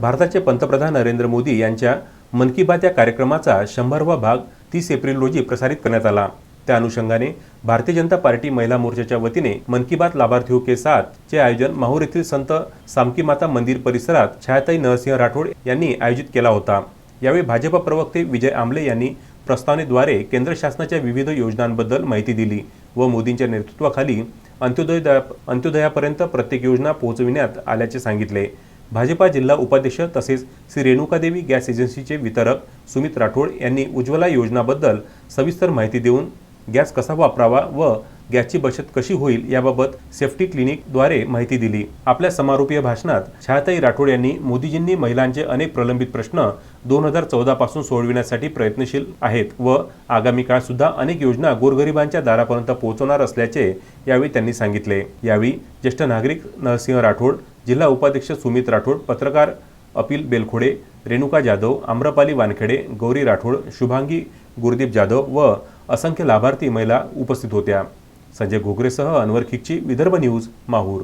भारताचे पंतप्रधान नरेंद्र मोदी यांच्या मन की बात या कार्यक्रमाचा शंभरवा भाग तीस एप्रिल रोजी प्रसारित करण्यात आला. त्या अनुषंगाने भारतीय जनता पार्टी महिला मोर्चाच्या वतीने मन की बात लाभार्थियों के साथ चे आयोजन माहूर येथील संत सामकी माता मंदिर परिसरात छायाताई नरसिंह राठोड यांनी आयोजित केला होता. यावेळी भाजप प्रवक्ते विजय आमले यांनी प्रस्तावनेद्वारे केंद्र शासनाच्या विविध योजनांबद्दल माहिती दिली व मोदींच्या नेतृत्वाखाली अंत्योदय अंत्योदयापर्यंत प्रत्येक योजना पोहोचविण्यात आल्याचे सांगितले. भाजपा जिल्हा उपाध्यक्ष तसेच श्री रेणुकादेवी गॅस एजन्सीचे वितरक सुमित राठोड यांनी उज्ज्वला योजनाबद्दल सविस्तर माहिती देऊन गॅस कसा वापरावा व गॅसची बचत कशी होईल याबाबत सेफ्टी क्लिनिकद्वारे माहिती दिली. आपल्या समारोपीय भाषणात छायाताई राठोड यांनी मोदीजींनी महिलांचे अनेक प्रलंबित प्रश्न दोन हजार चौदापासून सोडविण्यासाठी प्रयत्नशील आहेत व आगामी काळात सुद्धा अनेक योजना गोरगरिबांच्या दारापर्यंत पोहोचवणार असल्याचे यावेळी त्यांनी सांगितले. यावेळी ज्येष्ठ नागरिक नरसिंह राठोड जिल्हा उपाध्यक्ष सुमित राठोड पत्रकार अपिल बेलखोडे रेणुका जाधव आम्रपाली वानखेडे गौरी राठोड शुभांगी गुरदीप जाधव व असंख्य लाभार्थी महिला उपस्थित होत्या. संजय घोगरेसह अनवर खिकची विदर्भ न्यूज माहूर.